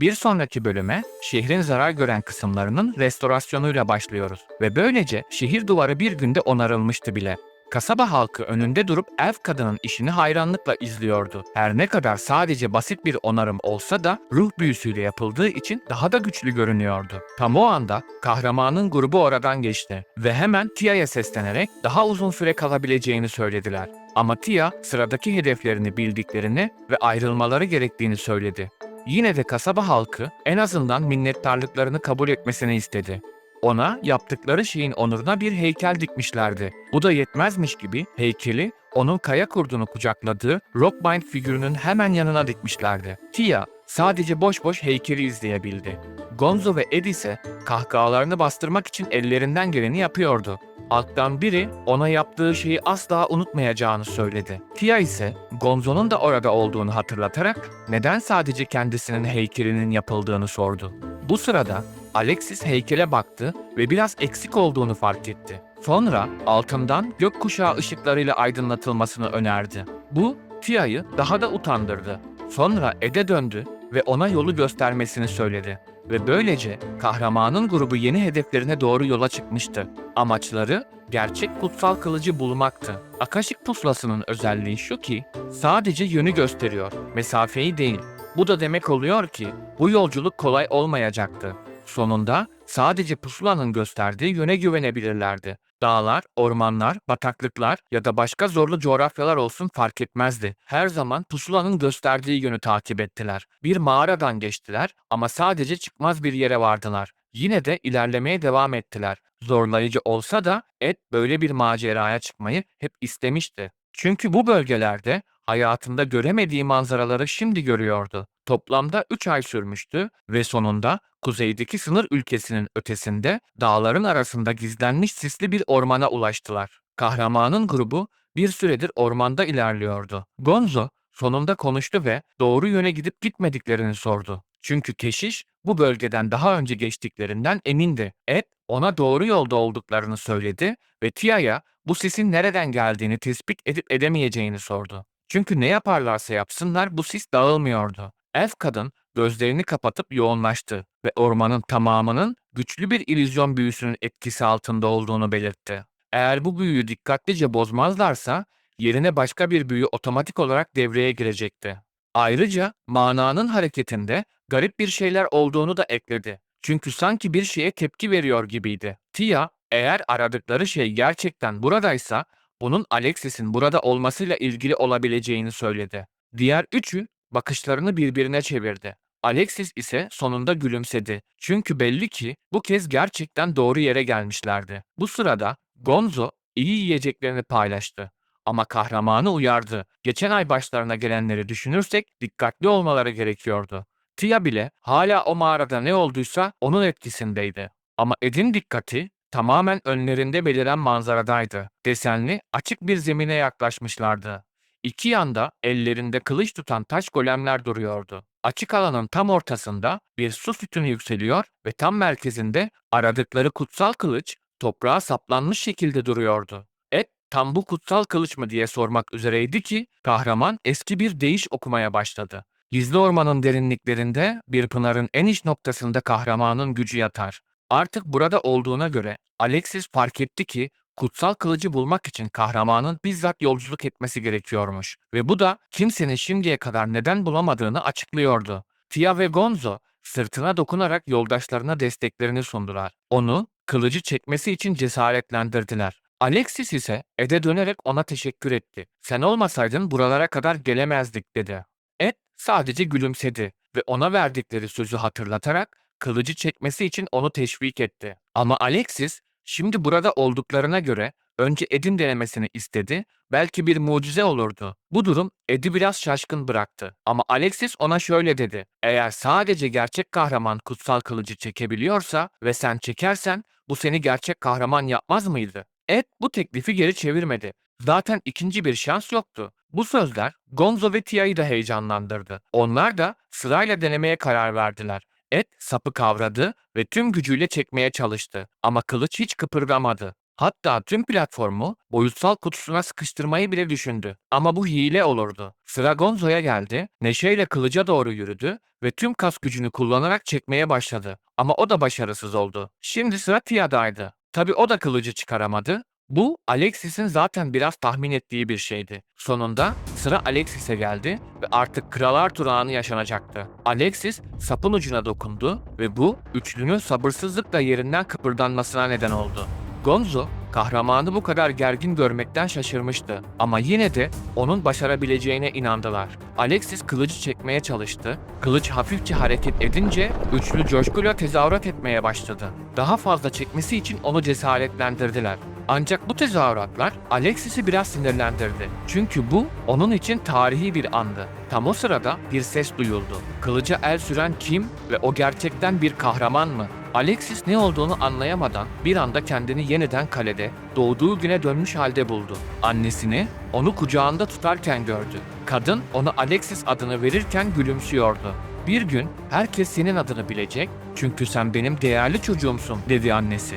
Bir sonraki bölüme şehrin zarar gören kısımlarının restorasyonuyla başlıyoruz ve böylece şehir duvarı bir günde onarılmıştı bile. Kasaba halkı önünde durup elf kadının işini hayranlıkla izliyordu. Her ne kadar sadece basit bir onarım olsa da ruh büyüsüyle yapıldığı için daha da güçlü görünüyordu. Tam o anda kahramanın grubu oradan geçti ve hemen Tia'ya seslenerek daha uzun süre kalabileceğini söylediler. Ama Tia sıradaki hedeflerini bildiklerini ve ayrılmaları gerektiğini söyledi. Yine de kasaba halkı en azından minnettarlıklarını kabul etmesini istedi. Ona yaptıkları şeyin onuruna bir heykel dikmişlerdi. Bu da yetmezmiş gibi heykeli onun kaya kurdunu kucakladığı Rockbind figürünün hemen yanına dikmişlerdi. Tia sadece boş boş heykeli izleyebildi. Gonzo ve Ed ise kahkahalarını bastırmak için ellerinden geleni yapıyordu. Alttan biri ona yaptığı şeyi asla unutmayacağını söyledi. Tia ise Gonzo'nun da orada olduğunu hatırlatarak neden sadece kendisinin heykelinin yapıldığını sordu. Bu sırada Alexis heykele baktı ve biraz eksik olduğunu fark etti. Sonra altından gökkuşağı ışıklarıyla aydınlatılmasını önerdi. Bu Tia'yı daha da utandırdı. Sonra Ed'e döndü ve ona yolu göstermesini söyledi. Ve böylece kahramanın grubu yeni hedeflerine doğru yola çıkmıştı. Amaçları gerçek kutsal kılıcı bulmaktı. Akaşik puslasının özelliği şu ki sadece yönü gösteriyor, mesafeyi değil. Bu da demek oluyor ki bu yolculuk kolay olmayacaktı. Sonunda sadece pusulanın gösterdiği yöne güvenebilirlerdi. Dağlar, ormanlar, bataklıklar ya da başka zorlu coğrafyalar olsun fark etmezdi. Her zaman pusulanın gösterdiği yönü takip ettiler. Bir mağaradan geçtiler ama sadece çıkmaz bir yere vardılar. Yine de ilerlemeye devam ettiler. Zorlayıcı olsa da Ed böyle bir maceraya çıkmayı hep istemişti. Çünkü bu bölgelerde hayatında göremediği manzaraları şimdi görüyordu. Toplamda 3 ay sürmüştü ve sonunda kuzeydeki sınır ülkesinin ötesinde dağların arasında gizlenmiş sisli bir ormana ulaştılar. Kahramanın grubu bir süredir ormanda ilerliyordu. Gonzo sonunda konuştu ve doğru yöne gidip gitmediklerini sordu. Çünkü keşiş bu bölgeden daha önce geçtiklerinden emindi. Ed ona doğru yolda olduklarını söyledi ve Tia'ya bu sesin nereden geldiğini tespit edip edemeyeceğini sordu. Çünkü ne yaparlarsa yapsınlar bu sis dağılmıyordu. Elf kadın gözlerini kapatıp yoğunlaştı ve ormanın tamamının güçlü bir illüzyon büyüsünün etkisi altında olduğunu belirtti. Eğer bu büyüyü dikkatlice bozmazlarsa yerine başka bir büyü otomatik olarak devreye girecekti. Ayrıca mananın hareketinde garip bir şeyler olduğunu da ekledi. Çünkü sanki bir şeye tepki veriyor gibiydi. Tia, eğer aradıkları şey gerçekten buradaysa, bunun Alexis'in burada olmasıyla ilgili olabileceğini söyledi. Diğer üçü bakışlarını birbirine çevirdi. Alexis ise sonunda gülümsedi. Çünkü belli ki bu kez gerçekten doğru yere gelmişlerdi. Bu sırada Gonzo iyi yiyeceklerini paylaştı. Ama kahramanı uyardı. Geçen ay başlarına gelenleri düşünürsek dikkatli olmaları gerekiyordu. Tia bile hala o mağarada ne olduysa onun etkisindeydi. Ama Ed'in dikkati tamamen önlerinde beliren manzaradaydı. Desenli, açık bir zemine yaklaşmışlardı. İki yanda ellerinde kılıç tutan taş golemler duruyordu. Açık alanın tam ortasında bir su sütunu yükseliyor ve tam merkezinde aradıkları kutsal kılıç toprağa saplanmış şekilde duruyordu. Ed tam bu kutsal kılıç mı diye sormak üzereydi ki kahraman eski bir deyiş okumaya başladı. Gizli ormanın derinliklerinde bir pınarın en iç noktasında kahramanın gücü yatar. Artık burada olduğuna göre Alexis fark etti ki kutsal kılıcı bulmak için kahramanın bizzat yolculuk etmesi gerekiyormuş ve bu da kimsenin şimdiye kadar neden bulamadığını açıklıyordu. Tia ve Gonzo sırtına dokunarak yoldaşlarına desteklerini sundular. Onu kılıcı çekmesi için cesaretlendirdiler. Alexis ise Ed'e dönerek ona teşekkür etti. Sen olmasaydın buralara kadar gelemezdik dedi. Ed sadece gülümsedi ve ona verdikleri sözü hatırlatarak kılıcı çekmesi için onu teşvik etti. Ama Alexis şimdi burada olduklarına göre önce Ed'in denemesini istedi, belki bir mucize olurdu. Bu durum Ed'i biraz şaşkın bıraktı. Ama Alexis ona şöyle dedi. Eğer sadece gerçek kahraman kutsal kılıcı çekebiliyorsa ve sen çekersen bu seni gerçek kahraman yapmaz mıydı? Ed bu teklifi geri çevirmedi. Zaten ikinci bir şans yoktu. Bu sözler Gonzo ve Tia'yı da heyecanlandırdı. Onlar da sırayla denemeye karar verdiler. Ed sapı kavradı ve tüm gücüyle çekmeye çalıştı ama kılıç hiç kıpırdamadı. Hatta tüm platformu boyutsal kutusuna sıkıştırmayı bile düşündü. Ama bu hile olurdu. Sıra Gonzo'ya geldi, neşeyle kılıca doğru yürüdü ve tüm kas gücünü kullanarak çekmeye başladı. Ama o da başarısız oldu. Şimdi sıra Tia'daydı. Tabi o da kılıcı çıkaramadı. Bu Alexis'in zaten biraz tahmin ettiği bir şeydi. Sonunda sıra Alexis'e geldi ve artık Kral Arthur anı yaşanacaktı. Alexis sapın ucuna dokundu ve bu üçlünün sabırsızlıkla yerinden kıpırdanmasına neden oldu. Gonzo, kahramanı bu kadar gergin görmekten şaşırmıştı ama yine de onun başarabileceğine inandılar. Alexis kılıcı çekmeye çalıştı. Kılıç hafifçe hareket edince üçlü coşkuyla tezahürat etmeye başladı. Daha fazla çekmesi için onu cesaretlendirdiler. Ancak bu tezahüratlar Alexis'i biraz sinirlendirdi. Çünkü bu onun için tarihi bir andı. Tam o sırada bir ses duyuldu. Kılıca el süren kim ve o gerçekten bir kahraman mı? Alexis ne olduğunu anlayamadan bir anda kendini yeniden kalede, doğduğu güne dönmüş halde buldu. Annesini onu kucağında tutarken gördü. Kadın ona Alexis adını verirken gülümsüyordu. Bir gün herkes senin adını bilecek çünkü sen benim değerli çocuğumsun dedi annesi.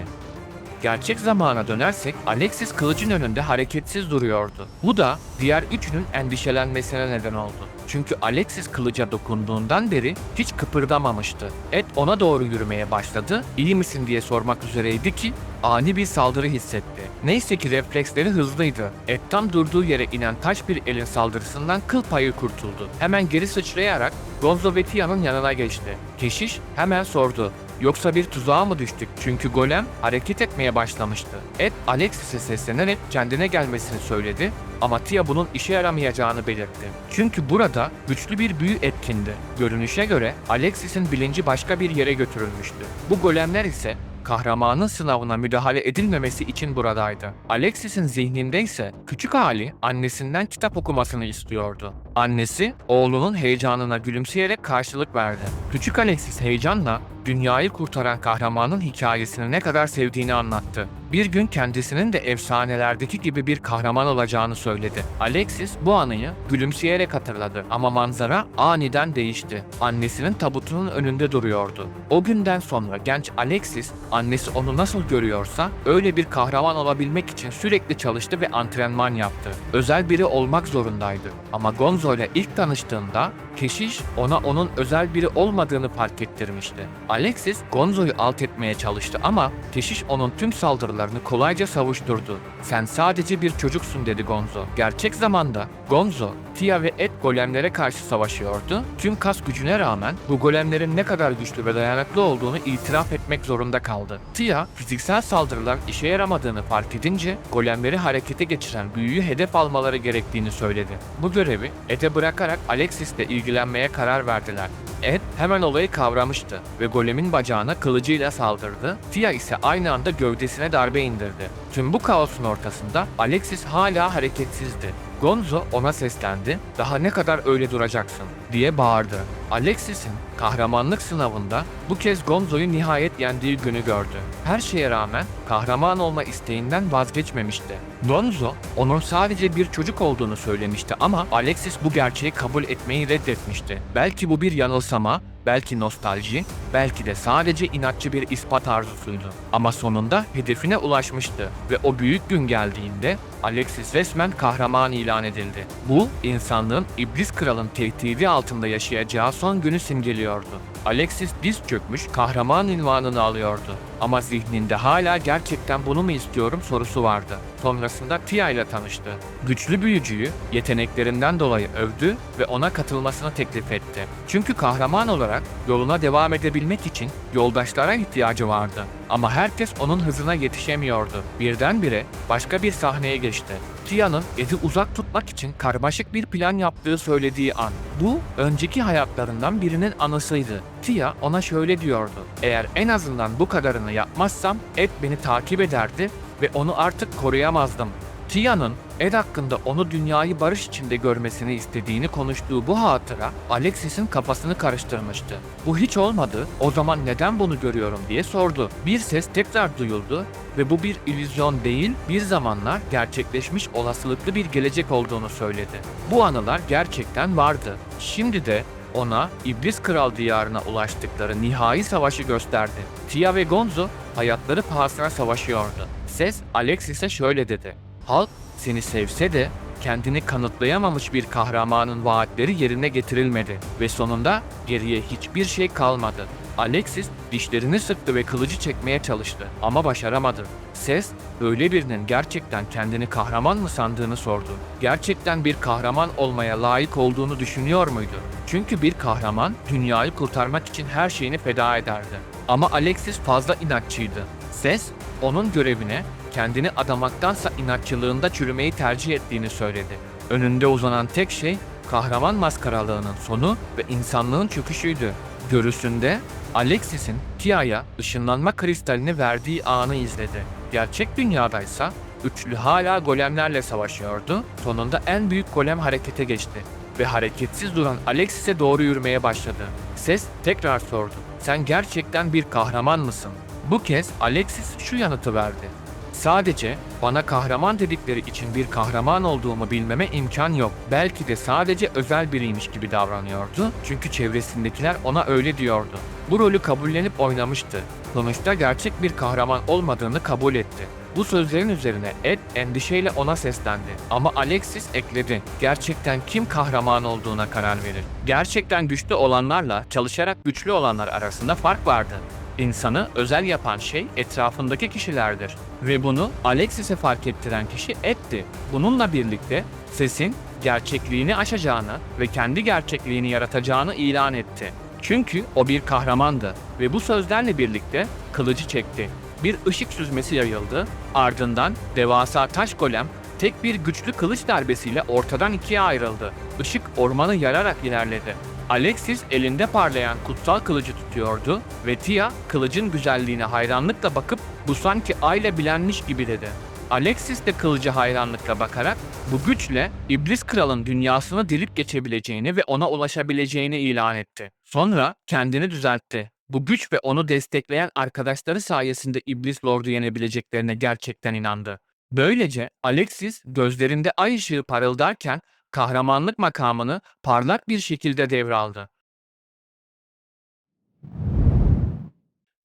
Gerçek zamana dönersek Alexis kılıcın önünde hareketsiz duruyordu. Bu da diğer üçünün endişelenmesine neden oldu. Çünkü Alexis kılıca dokunduğundan beri hiç kıpırdamamıştı. Ed ona doğru yürümeye başladı. İyi misin diye sormak üzereydi ki ani bir saldırı hissetti. Neyse ki refleksleri hızlıydı. Ed tam durduğu yere inen taş bir elin saldırısından kıl payı kurtuldu. Hemen geri sıçrayarak Gonzo ve Tia'nın yanına geçti. Keşiş hemen sordu. Yoksa bir tuzağa mı düştük? Çünkü golem hareket etmeye başlamıştı. Ed Alexis'e seslenerek kendine gelmesini söyledi ama Tia bunun işe yaramayacağını belirtti. Çünkü burada güçlü bir büyü etkindi. Görünüşe göre Alexis'in bilinci başka bir yere götürülmüştü. Bu golemler ise kahramanın sınavına müdahale edilmemesi için buradaydı. Alexis'in zihninde ise küçük hali annesinden kitap okumasını istiyordu. Annesi oğlunun heyecanına gülümseyerek karşılık verdi. Küçük Alexis heyecanla dünyayı kurtaran kahramanın hikayesini ne kadar sevdiğini anlattı. Bir gün kendisinin de efsanelerdeki gibi bir kahraman olacağını söyledi. Alexis bu anıyı gülümseyerek hatırladı ama manzara aniden değişti. Annesinin tabutunun önünde duruyordu. O günden sonra genç Alexis annesi onu nasıl görüyorsa öyle bir kahraman olabilmek için sürekli çalıştı ve antrenman yaptı. Özel biri olmak zorundaydı. Ama Gonzo ile ilk tanıştığında keşiş ona onun özel biri olmadığını fark ettirmişti. Alexis Gonzo'yu alt etmeye çalıştı ama keşiş onun tüm saldırılarını kolayca savuşturdu. Sen sadece bir çocuksun dedi Gonzo. Gerçek zamanda Gonzo, Tia ve Ed golemlere karşı savaşıyordu. Tüm kas gücüne rağmen bu golemlerin ne kadar güçlü ve dayanıklı olduğunu itiraf etmek zorunda kaldı. Tia, fiziksel saldırılar işe yaramadığını fark edince golemleri harekete geçiren büyüyü hedef almaları gerektiğini söyledi. Bu görevi Ed'e bırakarak Alexis'le ilgilenmeye karar verdiler. Ed hemen olayı kavramıştı ve golemin bacağına kılıcıyla saldırdı. Tia ise aynı anda gövdesine darbe indirdi. Tüm bu kaosun ortasında Alexis hala hareketsizdi. Gonzo ona seslendi, daha ne kadar öyle duracaksın diye bağırdı. Alexis'in kahramanlık sınavında bu kez Gonzo'yu nihayet yendiği günü gördü. Her şeye rağmen kahraman olma isteğinden vazgeçmemişti. Gonzo onun sadece bir çocuk olduğunu söylemişti ama Alexis bu gerçeği kabul etmeyi reddetmişti. Belki bu bir yanılsama, belki nostalji, belki de sadece inatçı bir ispat arzusuydu. Ama sonunda hedefine ulaşmıştı ve o büyük gün geldiğinde Alexis resmen kahraman ilan edildi. Bu, insanlığın İblis Kral'ın tehdidi altında yaşayacağı son günü simgeliyordu. Alexis diz çökmüş kahraman ünvanını alıyordu. Ama zihninde hala gerçekten bunu mu istiyorum sorusu vardı. Sonrasında Tia ile tanıştı. Güçlü büyücüyü yeteneklerinden dolayı övdü ve ona katılmasını teklif etti. Çünkü kahraman olarak yoluna devam edebilmek için yoldaşlara ihtiyacı vardı. Ama herkes onun hızına yetişemiyordu. Birdenbire başka bir sahneye geçti. Tia'nın Ed'i uzak tutmak için karmaşık bir plan yaptığı söylediği an. Bu önceki hayatlarından birinin anısıydı. Tia ona şöyle diyordu. Eğer en azından bu kadarını yapmazsam Ed beni takip ederdi ve onu artık koruyamazdım. Tia'nın Ed hakkında onu dünyayı barış içinde görmesini istediğini konuştuğu bu hatıra Alexis'in kafasını karıştırmıştı. Bu hiç olmadı, o zaman neden bunu görüyorum diye sordu. Bir ses tekrar duyuldu ve bu bir illüzyon değil, bir zamanlar gerçekleşmiş olasılıklı bir gelecek olduğunu söyledi. Bu anılar gerçekten vardı. Şimdi de ona İblis Kral diyarına ulaştıkları nihai savaşı gösterdi. Tia ve Gonzo hayatları pahasına savaşıyordu. Ses Alexis'e şöyle dedi. Halk seni sevse de kendini kanıtlayamamış bir kahramanın vaatleri yerine getirilmedi ve sonunda geriye hiçbir şey kalmadı. Alexis dişlerini sıktı ve kılıcı çekmeye çalıştı ama başaramadı. Ses, öyle birinin gerçekten kendini kahraman mı sandığını sordu. Gerçekten bir kahraman olmaya layık olduğunu düşünüyor muydu? Çünkü bir kahraman dünyayı kurtarmak için her şeyini feda ederdi. Ama Alexis fazla inatçıydı. Ses, onun görevine kendini adamaktansa inatçılığında çürümeyi tercih ettiğini söyledi. Önünde uzanan tek şey kahraman maskaralığının sonu ve insanlığın çöküşüydü. Görüsünde Alexis'in Tia'ya ışınlanma kristalini verdiği anı izledi. Gerçek dünyadaysa üçlü hala golemlerle savaşıyordu. Sonunda en büyük golem harekete geçti ve hareketsiz duran Alexis'e doğru yürümeye başladı. Ses tekrar sordu. Sen gerçekten bir kahraman mısın? Bu kez Alexis şu yanıtı verdi. Sadece bana kahraman dedikleri için bir kahraman olduğumu bilmeme imkan yok. Belki de sadece özel biriymiş gibi davranıyordu. Çünkü çevresindekiler ona öyle diyordu. Bu rolü kabullenip oynamıştı. Sonuçta gerçek bir kahraman olmadığını kabul etti. Bu sözlerin üzerine Ed endişeyle ona seslendi. Ama Alexis ekledi. Gerçekten kim kahraman olduğuna karar verir. Gerçekten güçlü olanlarla çalışarak güçlü olanlar arasında fark vardı. İnsanı özel yapan şey etrafındaki kişilerdir. Ve bunu Alexis'e fark ettiren kişi Ed'ti. Bununla birlikte sesin gerçekliğini aşacağını ve kendi gerçekliğini yaratacağını ilan etti. Çünkü o bir kahramandı ve bu sözlerle birlikte kılıcı çekti. Bir ışık süzmesi yayıldı, ardından devasa taş golem tek bir güçlü kılıç darbesiyle ortadan ikiye ayrıldı. Işık ormanı yararak ilerledi. Alexis elinde parlayan kutsal kılıcı tutuyordu ve Tia kılıcın güzelliğine hayranlıkla bakıp bu sanki ayla bilenmiş gibi dedi. Alexis de kılıcı hayranlıkla bakarak bu güçle İblis Kral'ın dünyasını delip geçebileceğini ve ona ulaşabileceğini ilan etti. Sonra kendini düzeltti. Bu güç ve onu destekleyen arkadaşları sayesinde İblis Lord'u yenebileceklerine gerçekten inandı. Böylece Alexis gözlerinde ay ışığı parıldarken kahramanlık makamını parlak bir şekilde devraldı.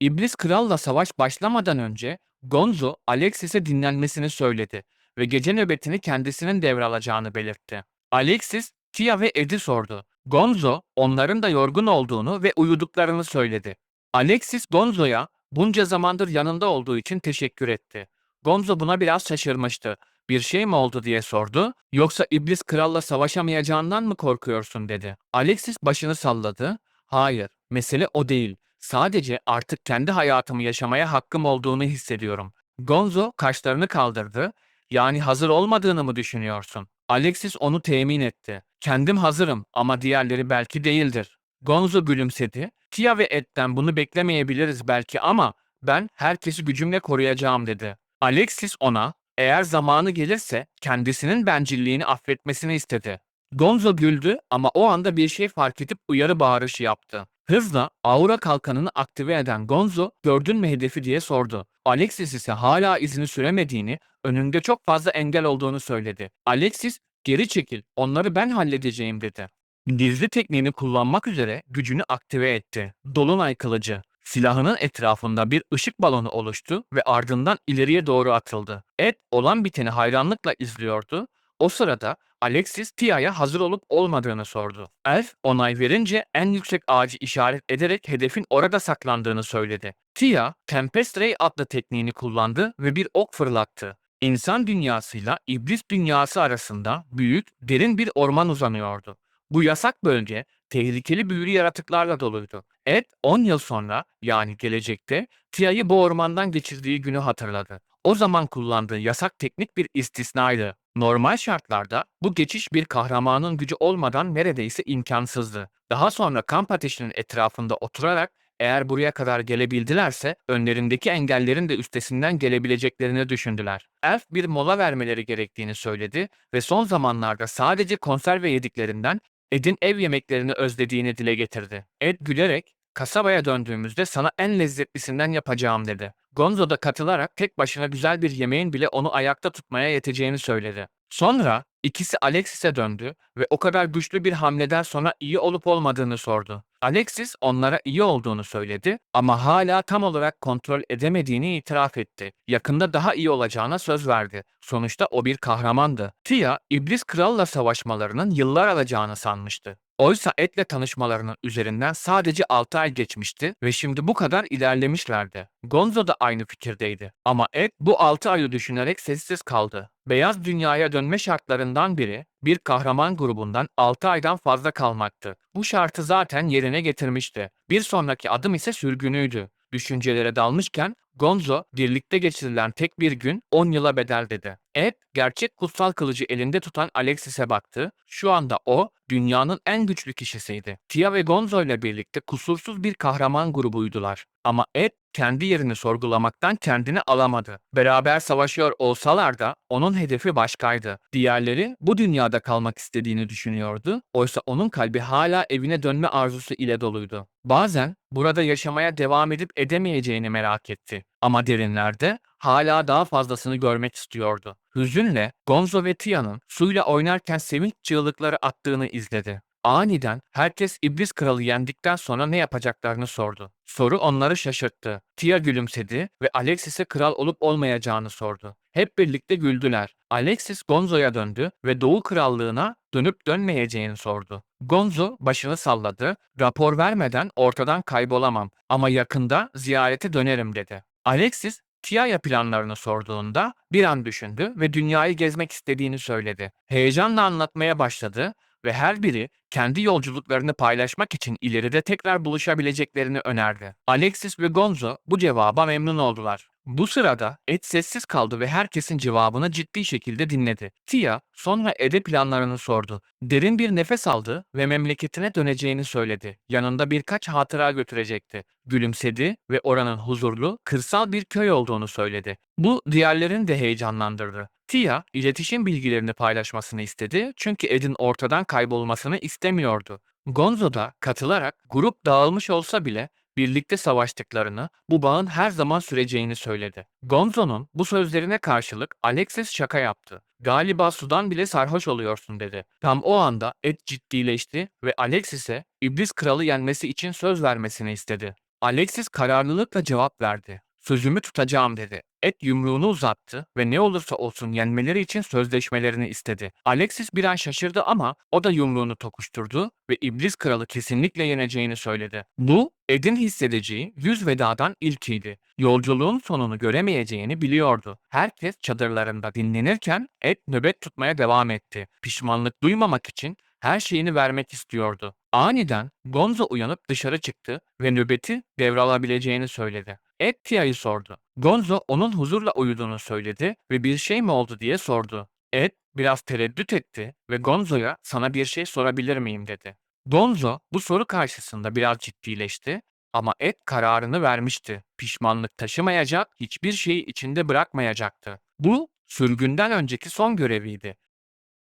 İblis Kral'la savaş başlamadan önce Gonzo Alexis'e dinlenmesini söyledi ve gece nöbetini kendisinin devralacağını belirtti. Alexis, Tia ve Ed'i sordu. Gonzo onların da yorgun olduğunu ve uyuduklarını söyledi. Alexis Gonzo'ya bunca zamandır yanında olduğu için teşekkür etti. Gonzo buna biraz şaşırmıştı. Bir şey mi oldu diye sordu. Yoksa iblis kralla savaşamayacağından mı korkuyorsun dedi. Alexis başını salladı. Hayır, mesele o değil. Sadece artık kendi hayatımı yaşamaya hakkım olduğunu hissediyorum. Gonzo kaşlarını kaldırdı. Yani hazır olmadığını mı düşünüyorsun? Alexis onu temin etti. Kendim hazırım ama diğerleri belki değildir. Gonzo gülümsedi. Tia ve Ed'den bunu beklemeyebiliriz belki ama ben herkesi gücümle koruyacağım dedi. Alexis ona eğer zamanı gelirse kendisinin bencilliğini affetmesini istedi. Gonzo güldü ama o anda bir şey fark edip uyarı bağırışı yaptı. Hızla aura kalkanını aktive eden Gonzo gördün mü hedefi diye sordu. Alexis ise hala izini süremediğini, önünde çok fazla engel olduğunu söyledi. Alexis geri çekil onları ben halledeceğim dedi. Gizli tekniğini kullanmak üzere gücünü aktive etti. Dolunay kılıcı. Silahının etrafında bir ışık balonu oluştu ve ardından ileriye doğru atıldı. Ed olan biteni hayranlıkla izliyordu. O sırada Alexis Tia'ya hazır olup olmadığını sordu. Elf onay verince en yüksek ağacı işaret ederek hedefin orada saklandığını söyledi. Tia, Tempest Ray adlı tekniğini kullandı ve bir ok fırlattı. İnsan dünyasıyla iblis dünyası arasında büyük, derin bir orman uzanıyordu. Bu yasak bölge tehlikeli büyülü yaratıklarla doluydu. Ed 10 yıl sonra yani gelecekte Tia'yı bu ormandan geçirdiği günü hatırladı. O zaman kullandığı yasak teknik bir istisnaydı. Normal şartlarda bu geçiş bir kahramanın gücü olmadan neredeyse imkansızdı. Daha sonra kamp ateşinin etrafında oturarak eğer buraya kadar gelebildilerse önlerindeki engellerin de üstesinden gelebileceklerini düşündüler. Elf bir mola vermeleri gerektiğini söyledi ve son zamanlarda sadece konserve yediklerinden Ed'in ev yemeklerini özlediğini dile getirdi. Ed gülerek, kasabaya döndüğümüzde sana en lezzetlisinden yapacağım dedi. Gonzo da katılarak tek başına güzel bir yemeğin bile onu ayakta tutmaya yeteceğini söyledi. Sonra ikisi Alexis'e döndü ve o kadar güçlü bir hamleden sonra iyi olup olmadığını sordu. Alexis onlara iyi olduğunu söyledi ama hala tam olarak kontrol edemediğini itiraf etti. Yakında daha iyi olacağına söz verdi. Sonuçta o bir kahramandı. Tia, İblis Kral'la savaşmalarının yıllar alacağını sanmıştı. Oysa Ed'le tanışmalarının üzerinden sadece 6 ay geçmişti ve şimdi bu kadar ilerlemişlerdi. Gonzo da aynı fikirdeydi. Ama Ed bu 6 ayı düşünerek sessiz kaldı. Beyaz dünyaya dönme şartlarından biri bir kahraman grubundan 6 aydan fazla kalmaktı. Bu şartı zaten yerine getirmişti. Bir sonraki adım ise sürgünüydü. Düşüncelere dalmışken Gonzo birlikte geçirilen tek bir gün 10 yıla bedel dedi. Ed gerçek kutsal kılıcı elinde tutan Alexis'e baktı. Şu anda o dünyanın en güçlü kişisiydi. Tia ve Gonzo ile birlikte kusursuz bir kahraman grubuydular. Ama Ed kendi yerini sorgulamaktan kendini alamadı. Beraber savaşıyor olsalar da onun hedefi başkaydı. Diğerleri bu dünyada kalmak istediğini düşünüyordu. Oysa onun kalbi hala evine dönme arzusu ile doluydu. Bazen burada yaşamaya devam edip edemeyeceğini merak etti. Ama derinlerde hala daha fazlasını görmek istiyordu. Hüzünle Gonzo ve Tia'nın suyla oynarken sevinç çığlıkları attığını izledi. Aniden herkes İblis Kralı yendikten sonra ne yapacaklarını sordu. Soru onları şaşırttı. Tia gülümsedi ve Alexis'e kral olup olmayacağını sordu. Hep birlikte güldüler. Alexis Gonzo'ya döndü ve Doğu Krallığına dönüp dönmeyeceğini sordu. Gonzo başını salladı. Rapor vermeden ortadan kaybolamam ama yakında ziyarete dönerim dedi. Alexis Tia'ya planlarını sorduğunda bir an düşündü ve dünyayı gezmek istediğini söyledi. Heyecanla anlatmaya başladı ve her biri kendi yolculuklarını paylaşmak için ileride tekrar buluşabileceklerini önerdi. Alexis ve Gonzo bu cevaba memnun oldular. Bu sırada Ed sessiz kaldı ve herkesin cevabını ciddi şekilde dinledi. Tia sonra Ed'e planlarını sordu. Derin bir nefes aldı ve memleketine döneceğini söyledi. Yanında birkaç hatıra götürecekti. Gülümsedi ve oranın huzurlu, kırsal bir köy olduğunu söyledi. Bu diğerlerini de heyecanlandırdı. Tia, iletişim bilgilerini paylaşmasını istedi çünkü Ed'in ortadan kaybolmasını istemiyordu. Gonzo da katılarak grup dağılmış olsa bile birlikte savaştıklarını, bu bağın her zaman süreceğini söyledi. Gonzo'nun bu sözlerine karşılık Alexis şaka yaptı. Galiba sudan bile sarhoş oluyorsun dedi. Tam o anda Ed ciddileşti ve Alexis'e İblis Kralı yenmesi için söz vermesini istedi. Alexis kararlılıkla cevap verdi. Sözümü tutacağım dedi. Ed yumruğunu uzattı ve ne olursa olsun yenmeleri için sözleşmelerini istedi. Alexis bir an şaşırdı ama o da yumruğunu tokuşturdu ve İblis Kralı kesinlikle yeneceğini söyledi. Bu, Ed'in hissedeceği yüz vedadan ilkiydi. Yolculuğun sonunu göremeyeceğini biliyordu. Herkes çadırlarında dinlenirken Ed nöbet tutmaya devam etti. Pişmanlık duymamak için her şeyini vermek istiyordu. Aniden Gonzo uyanıp dışarı çıktı ve nöbeti devralabileceğini söyledi. Ed Tia'yı sordu. Gonzo onun huzurla uyuduğunu söyledi ve bir şey mi oldu diye sordu. Ed biraz tereddüt etti ve Gonzo'ya sana bir şey sorabilir miyim dedi. Gonzo bu soru karşısında biraz ciddileşti ama Ed kararını vermişti. Pişmanlık taşımayacak, hiçbir şeyi içinde bırakmayacaktı. Bu sürgünden önceki son göreviydi.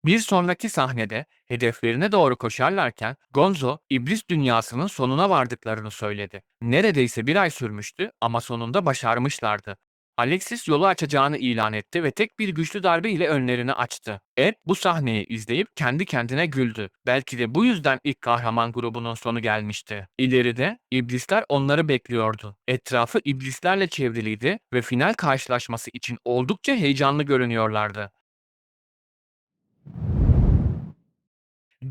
Bir sonraki sahnede hedeflerine doğru koşarlarken Gonzo, iblis dünyasının sonuna vardıklarını söyledi. Neredeyse bir ay sürmüştü ama sonunda başarmışlardı. Alexis yolu açacağını ilan etti ve tek bir güçlü darbe ile önlerini açtı. Ed bu sahneyi izleyip kendi kendine güldü. Belki de bu yüzden ilk kahraman grubunun sonu gelmişti. İleride iblisler onları bekliyordu. Etrafı iblislerle çevriliydi ve final karşılaşması için oldukça heyecanlı görünüyorlardı.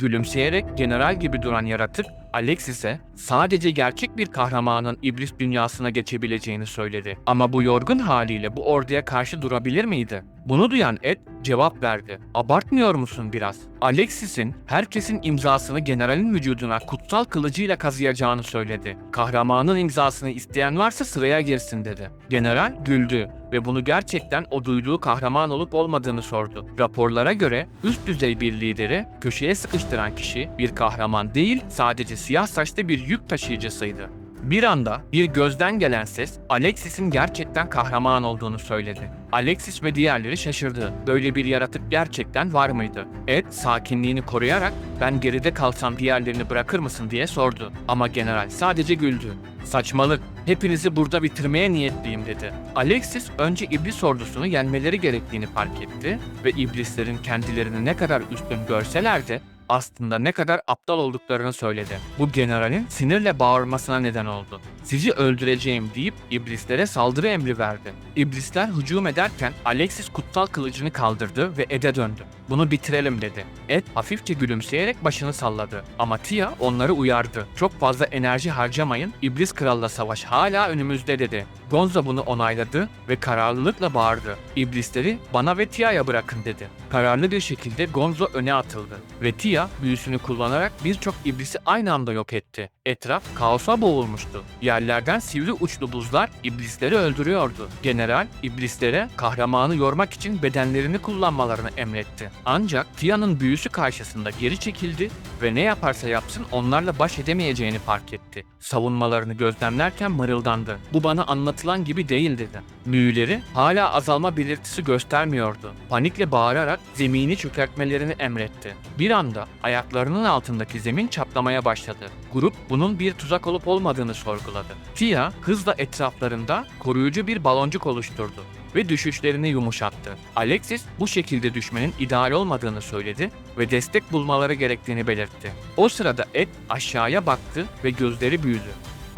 Gülümseyerek general gibi duran yaratık Alexis'e sadece gerçek bir kahramanın iblis dünyasına geçebileceğini söyledi. Ama bu yorgun haliyle bu orduya karşı durabilir miydi? Bunu duyan Ed cevap verdi. Abartmıyor musun biraz? Alexis'in herkesin imzasını generalin vücuduna kutsal kılıcıyla kazıyacağını söyledi. Kahramanın imzasını isteyen varsa sıraya girsin dedi. General güldü ve bunu gerçekten o duyduğu kahraman olup olmadığını sordu. Raporlara göre üst düzey bir lideri köşeye sıkıştıran kişi bir kahraman değil sadece siyah saçlı bir yük taşıyıcısıydı. Bir anda bir gözden gelen ses Alexis'in gerçekten kahraman olduğunu söyledi. Alexis ve diğerleri şaşırdı. Böyle bir yaratık gerçekten var mıydı? Ed sakinliğini koruyarak ben geride kalsam diğerlerini bırakır mısın diye sordu. Ama general sadece güldü. Saçmalık, hepinizi burada bitirmeye niyetliyim dedi. Alexis önce iblis ordusunu yenmeleri gerektiğini fark etti ve iblislerin kendilerini ne kadar üstün görseler de aslında ne kadar aptal olduklarını söyledi. Bu generalin sinirle bağırmasına neden oldu. Sizi öldüreceğim deyip iblislere saldırı emri verdi. İblisler hücum ederken Alexis kutsal kılıcını kaldırdı ve Ed'e döndü. Bunu bitirelim dedi. Ed hafifçe gülümseyerek başını salladı. Ama Tia onları uyardı. Çok fazla enerji harcamayın, İblis Kral'la savaş hala önümüzde dedi. Gonzo bunu onayladı ve kararlılıkla bağırdı. İblisleri bana ve Tia'ya bırakın dedi. Kararlı bir şekilde Gonzo öne atıldı ve Tia büyüsünü kullanarak birçok iblisi aynı anda yok etti. Etraf kaosa boğulmuştu. Yerlerden sivri uçlu buzlar iblisleri öldürüyordu. General iblislere kahramanı yormak için bedenlerini kullanmalarını emretti. Ancak Tia'nın büyüsü karşısında geri çekildi ve ne yaparsa yapsın onlarla baş edemeyeceğini fark etti. Savunmalarını gözlemlerken mırıldandı. Bu bana anlatılan gibi değil dedi. Büyüleri hala azalma belirtisi göstermiyordu. Panikle bağırarak zemini çökertmelerini emretti. Bir anda ayaklarının altındaki zemin çatlamaya başladı. Grup bunun bir tuzak olup olmadığını sorguladı. Tia hızla etraflarında koruyucu bir baloncuk oluşturdu ve düşüşlerini yumuşattı. Alexis bu şekilde düşmenin ideal olmadığını söyledi ve destek bulmaları gerektiğini belirtti. O sırada Ed aşağıya baktı ve gözleri büyüdü.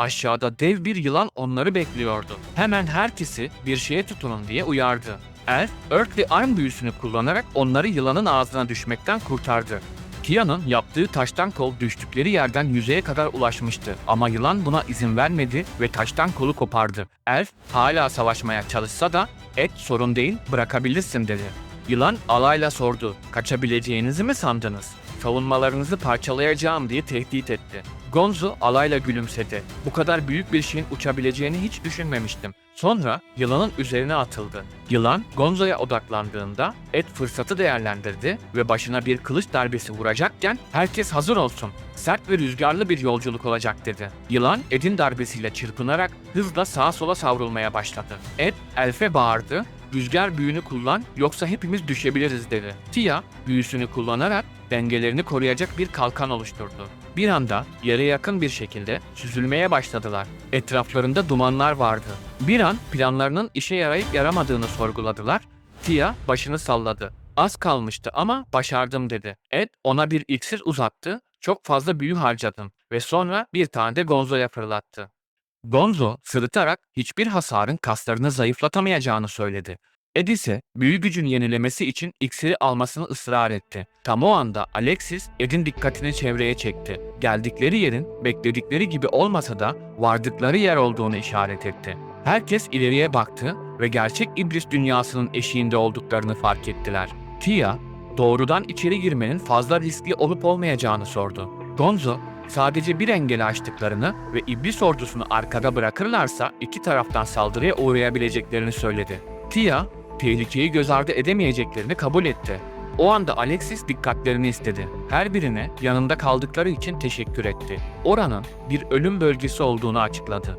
Aşağıda dev bir yılan onları bekliyordu. Hemen herkesi bir şeye tutunun diye uyardı. Elf, Earthly Arm büyüsünü kullanarak onları yılanın ağzına düşmekten kurtardı. Tia'nın yaptığı taştan kol düştükleri yerden yüzeye kadar ulaşmıştı ama yılan buna izin vermedi ve taştan kolu kopardı. Elf hala savaşmaya çalışsa da et sorun değil bırakabilirsin dedi. Yılan alayla sordu. Kaçabileceğinizi mi sandınız? Savunmalarınızı parçalayacağım diye tehdit etti. Gonzo alayla gülümsedi. Bu kadar büyük bir şeyin uçabileceğini hiç düşünmemiştim. Sonra yılanın üzerine atıldı. Yılan Gonzo'ya odaklandığında Ed fırsatı değerlendirdi ve başına bir kılıç darbesi vuracakken herkes hazır olsun. Sert ve rüzgarlı bir yolculuk olacak dedi. Yılan Ed'in darbesiyle çırpınarak hızla sağa sola savrulmaya başladı. Ed Elf'e bağırdı Rüzgar büyünü kullan yoksa hepimiz düşebiliriz dedi. Tia büyüsünü kullanarak dengelerini koruyacak bir kalkan oluşturdu. Bir anda yere yakın bir şekilde süzülmeye başladılar. Etraflarında dumanlar vardı. Bir an planlarının işe yarayıp yaramadığını sorguladılar. Tia başını salladı. Az kalmıştı ama başardım dedi. Ed ona bir iksir uzattı. Çok fazla büyü harcadım ve sonra bir tane de Gonzo'ya fırlattı. Gonzo sırıtarak hiçbir hasarın kaslarını zayıflatamayacağını söyledi. Ed ise büyü gücün yenilemesi için iksiri almasını ısrar etti. Tam o anda Alexis Ed'in dikkatini çevreye çekti. Geldikleri yerin bekledikleri gibi olmasa da vardıkları yer olduğunu işaret etti. Herkes ileriye baktı ve gerçek iblis dünyasının eşiğinde olduklarını fark ettiler. Tia, doğrudan içeri girmenin fazla riskli olup olmayacağını sordu. Gonzo, sadece bir engeli aştıklarını ve iblis ordusunu arkada bırakırlarsa iki taraftan saldırıya uğrayabileceklerini söyledi. Tia, tehlikeyi göz ardı edemeyeceklerini kabul etti. O anda Alexis dikkatlerini istedi. Her birine yanında kaldıkları için teşekkür etti. Oranın bir ölüm bölgesi olduğunu açıkladı.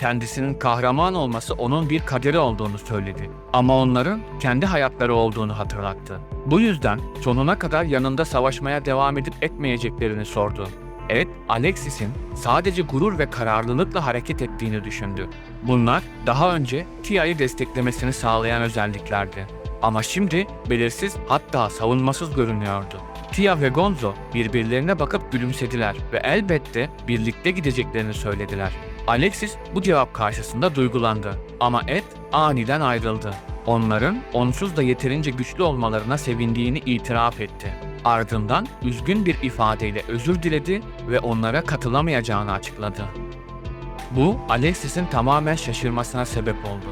Kendisinin kahraman olması onun bir kaderi olduğunu söyledi. Ama onların kendi hayatları olduğunu hatırlattı. Bu yüzden sonuna kadar yanında savaşmaya devam edip etmeyeceklerini sordu. Ed, Alexis'in sadece gurur ve kararlılıkla hareket ettiğini düşündü. Bunlar daha önce Tia'yı desteklemesini sağlayan özelliklerdi. Ama şimdi belirsiz hatta savunmasız görünüyordu. Tia ve Gonzo birbirlerine bakıp gülümsediler ve elbette birlikte gideceklerini söylediler. Alexis bu cevap karşısında duygulandı ama Ed aniden ayrıldı. Onların onsuz da yeterince güçlü olmalarına sevindiğini itiraf etti. Ardından üzgün bir ifadeyle özür diledi ve onlara katılamayacağını açıkladı. Bu Alexis'in tamamen şaşırmasına sebep oldu.